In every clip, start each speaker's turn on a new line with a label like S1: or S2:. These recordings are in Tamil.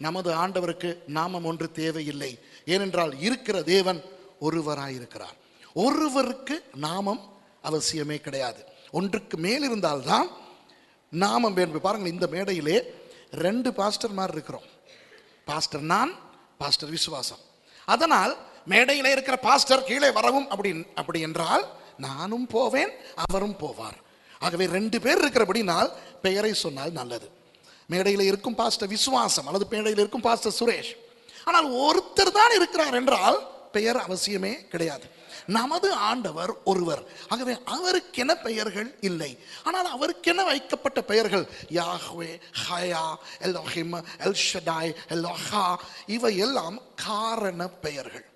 S1: நமது ஆண்டவருக்கு நாமம் ஒன்று தேவையில்லை. ஏனென்றால் இருக்கிற தேவன் ஒருவராயிருக்கிறார். ஒருவருக்கு நாமம் அவசியமே கிடையாது. ஒன்றுக்கு மேல் இருந்தால்தான் நாமம் வேண்டும் பாருங்கள் இந்த மேடையிலே ரெண்டு பாஸ்டர் மாதிரி இருக்கிறோம். பாஸ்டர் நான் பாஸ்டர் விசுவாசம். அதனால் மேடையில் இருக்கிற பாஸ்டர் கீழே வரவும் அப்படி அப்படி என்றால் நானும் போவேன் அவரும் போவார். ஆகவே ரெண்டு பேர் இருக்கிறபடினால் பெயரை சொன்னால் நல்லது. மேடையில் இருக்கும் பாஸ்டர் விசுவாசம் அல்லது மேடையில் இருக்கும் பாஸ்டர் சுரேஷ். ஆனால் ஒருத்தர் தான் இருக்கிறார் என்றால் பெயர் அவசியமே கிடையாது. நமது ஆண்டவர் ஒருவர். ஆகவே அவருக்கென பெயர்கள் இல்லை. ஆனால் அவருக்கென வைக்கப்பட்ட பெயர்கள் Yahweh Hayah Elohim El Shaddai Eloah இவை எல்லாம் காரண பெயர்கள்.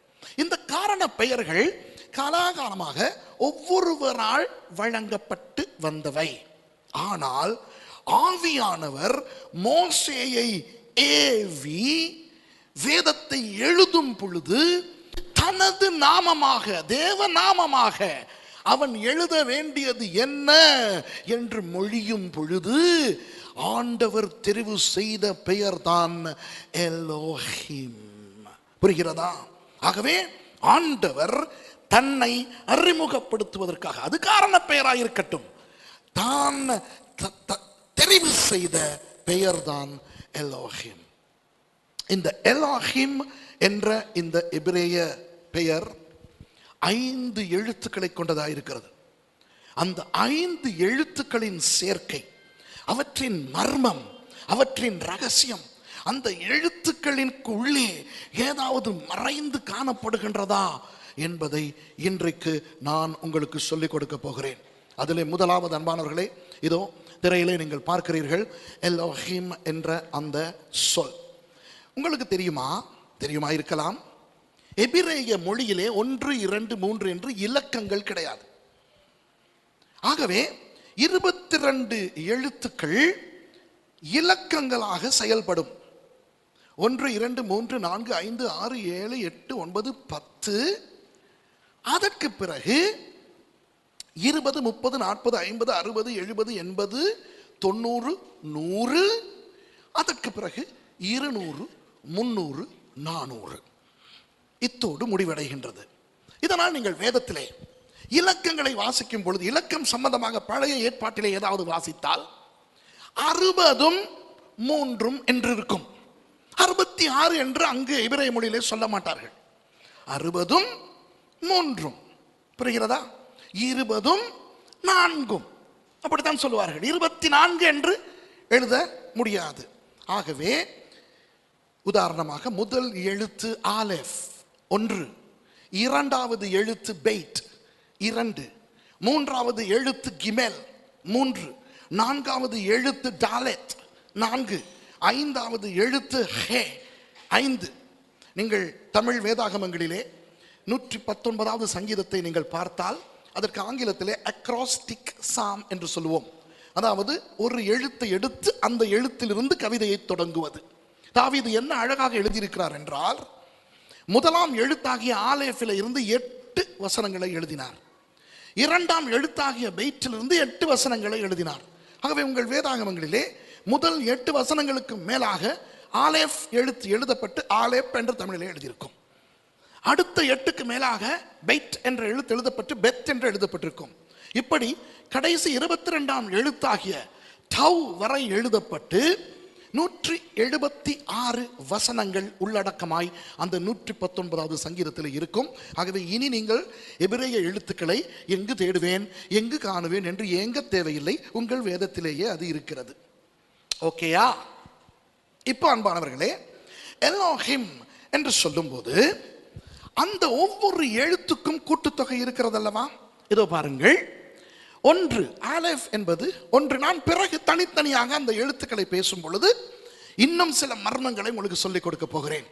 S1: இந்த காரண பெயர்கள் காலாகாலமாக ஒவ்வொருவரால் வழங்கப்பட்டு வந்தவை. ஆனால் ஆவியானவர் மோசேயை ஏவி வேதத்தை எழுதும் பொழுது தனது நாமமாக தேவ நாமமாக அவன் எழுத வேண்டியது என்ன என்று மொழியும் பொழுது ஆண்டவர் தெரிவு செய்த பெயர்தான் எலோஹிம். புரிகிறதா? ஆகவே ஆண்டவர் தன்னை அறிமுகப்படுத்துவதற்காக அது காரண பெயராக இருக்கட்டும் தான் தெரிவு செய்த பெயர்தான் எலோஹிம் இந்த எலாஹிம் என்ற இந்த எபிரேய பெயர் ஐந்து எழுத்துக்களை கொண்டதாக இருக்கிறது. அந்த ஐந்து எழுத்துக்களின் சேர்க்கை அவற்றின் மர்மம் அவற்றின் ரகசியம் அந்த எழுத்துக்களின் உள்ளே ஏதாவது மறைந்து காணப்படுகின்றதா என்பதை இன்றைக்கு நான் உங்களுக்கு சொல்லிக் கொடுக்க போகிறேன். அதிலே முதலாவது அன்பானவர்களே இதோ திரையிலே நீங்கள் பார்க்கிறீர்கள் எல்லோஹிம் என்ற அந்த சொல். உங்களுக்கு தெரியுமா? தெரியுமா இருக்கலாம். எபிரேய மொழியிலே ஒன்று இரண்டு மூன்று என்று இலக்கங்கள் கிடையாது. ஆகவே இருபத்தி ரெண்டு எழுத்துக்கள் இலக்கங்களாக செயல்படும். ஒன்று இரண்டு மூன்று நான்கு ஐந்து ஆறு ஏழு எட்டு ஒன்பது பத்து. அதற்கு பிறகு இருபது முப்பது நாற்பது ஐம்பது அறுபது எழுபது எண்பது தொண்ணூறு நூறு அதற்கு பிறகு இருநூறு முந்நூறு நானூறு. இத்தோடு முடிவடைகின்றது. இதனால் நீங்கள் வேதத்திலே இலக்கங்களை வாசிக்கும் பொழுது இலக்கம் சம்பந்தமாக பழைய ஏற்பாட்டிலே ஏதாவது வாசித்தால் அறுபதும் மூன்றும் என்று இருக்கும் அறுபத்தி ஆறு என்று அங்கு இபிரே மொழியிலே சொல்ல மாட்டார்கள். அறுபதும் மூன்றும். புரிகிறதா? இருபதும் நான்கும். அப்படித்தான் சொல்லுவார்கள். இருபத்தி நான்கு என்று எழுத முடியாது. ஆகவே உதாரணமாக முதல் எழுத்து ஆலெஃப் ஒன்று. இரண்டாவது எழுத்து பெய்ட் இரண்டு. மூன்றாவது எழுத்து கிமெல் மூன்று. நான்காவது எழுத்து டாலெட் நான்கு. ஐந்தாவது எழுத்து ஹே ஐந்து. நீங்கள் தமிழ் வேதாகமங்களிலே நூற்றி பத்தொன்பதாவது சங்கீதத்தை நீங்கள் பார்த்தால் அதற்கு ஆங்கிலத்திலே அக்ராஸ்டிக் சாம் என்று சொல்லுவோம். அதாவது ஒரு எழுத்தை எடுத்து அந்த எழுத்திலிருந்து கவிதையை தொடங்குவது. தாவீது என்ன அழகாக எழுதியிருக்கிறார் என்றால் முதலாம் எழுத்தாகிய ஆலேஃபில் இருந்து எட்டு வசனங்களை எழுதினார். இரண்டாம் எழுத்தாகிய பெய்ட்டிலிருந்து எட்டு வசனங்களை எழுதினார். ஆகவே உங்கள் வேதாகமங்களிலே முதல் எட்டு வசனங்களுக்கு மேலாக ஆலேஃப் எழுத்து எழுதப்பட்டு ஆலேப் என்று தமிழிலே எழுதியிருக்கும். அடுத்த எட்டுக்கு மேலாக பெய்ட் என்ற எழுத்து எழுதப்பட்டு பெத் என்று எழுதப்பட்டிருக்கும். இப்படி கடைசி இருபத்தி ரெண்டாம் எழுத்தாகிய டவ் வரை எழுதப்பட்டு நூற்றி எழுபத்தி ஆறு வசனங்கள் உள்ளடக்கமாய் அந்த நூற்றி பத்தொன்பதாவது சங்கீதத்தில் இருக்கும். ஆகவே இனி நீங்கள் எபிரேய எழுத்துக்களை எங்கு தேடுவேன் எங்கு காணுவேன் என்று ஏங்க தேவையில்லை. உங்கள் வேதத்திலேயே அது இருக்கிறது. ஓகேயா இப்போ அன்பானவர்களே எல்லோஹிம் என்று சொல்லும்போது அந்த ஒவ்வொரு எழுத்துக்கும் கூட்டுத்தொகை இருக்கிறதல்லவா? இதோ பாருங்கள். ஒன்று ஆலஃப் என்பது ஒன்று நான் பிறகு தனித்தனியாக அந்த எழுத்துக்களை பேசும் பொழுது இன்னும் சில மர்மங்களை உங்களுக்கு சொல்லிக் கொடுக்க போகிறேன்.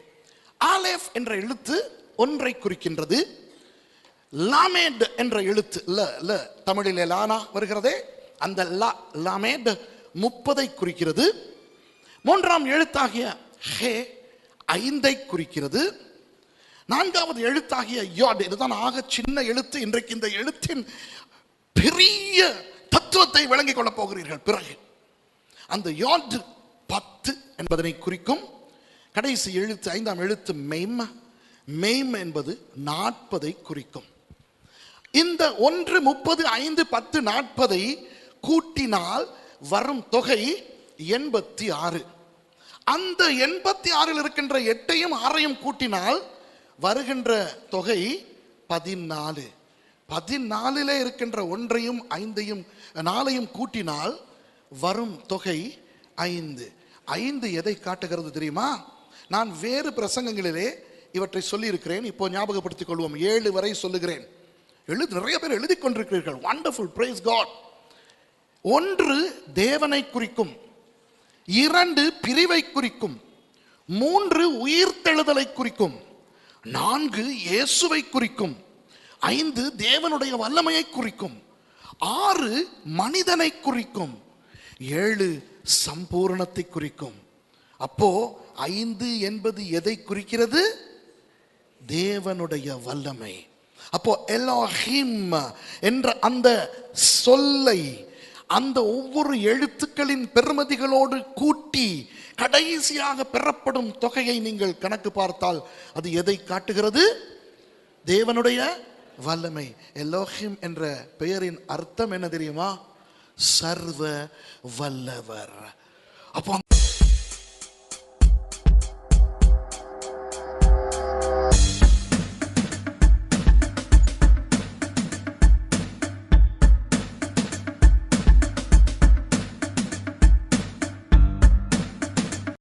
S1: ஆலேஃப் என்ற எழுத்து ஒன்றை குறிக்கின்றது. லாமேட் என்ற எழுத்து ல ல தமிழிலே லானா வருகிறதே. அந்த லா லாமேட் முப்பதை குறிக்கிறது. மூன்றாம் எழுத்தாகிய ஹே ஐந்தை குறிக்கிறது. நான்காவது எழுத்தாகிய யோட் இதுதான் ஆக சின்ன எழுத்து. இன்றைக்கு இந்த எழுத்தின் பெரிய தத்துவத்தை விளங்கிக் கொள்ளப் போகிறீர்கள். பிறகு அந்த யோட் பத்து என்பதனை குறிக்கும் கடைசி எழுத்து ஐந்தாம் எழுத்து மெய்ம மெய்ம் என்பது நாற்பதை குறிக்கும். இந்த ஒன்று முப்பது ஐந்து பத்து நாற்பதை கூட்டினால் வரும் தொகை எண்பத்தி ஆறு. அந்த எண்பத்தி ஆறில் இருக்கின்ற எட்டையும் ஆறையும் கூட்டினால் வருகின்ற தொகை பதினாலு. பதினாலில் இருக்கின்ற ஒன்றையும் ஐந்தையும் நாளையும் கூட்டினால் வரும் தொகை ஐந்து. ஐந்து எதை காட்டுகிறது தெரியுமா? நான் வேறு பிரசங்கங்களிலே இவற்றை சொல்லியிருக்கிறேன். இப்போ ஞாபகப்படுத்திக் கொள்வோம். ஏழு வரை சொல்லுகிறேன். எழுதி நிறைய பேர் எழுதி கொண்டிருக்கிறீர்கள். வண்டர்ஃபுல் பிரைஸ் காட் ஒன்று தேவனை குறிக்கும் இரண்டு பிரிவை குறிக்கும் மூன்று உயிர்த்தெழுதலை குறிக்கும். நான்கு இயேசுவை குறிக்கும். ஐந்து தேவனுடைய வல்லமையை குறிக்கும். ஆறு மனிதனை குறிக்கும். ஏழு சம்பூரணத்தை குறிக்கும். அப்போ ஐந்து என்பது எதை குறிக்கிறது? தேவனுடைய வல்லமை. அப்போ எலோஹிம் என்ற அந்த சொல்லை அந்த ஒவ்வொரு எழுத்துக்களின் பெருமதிகளோடு கூட்டி கடைசியாக பெறப்படும் தொகையை நீங்கள் கணக்கு பார்த்தால் அது எதை காட்டுகிறது? தேவனுடைய வல்லமை. எலோஹிம் என்ற பெயரின் அர்த்தம் என்ன தெரியுமா? சர்வ வல்லவர். அப்போ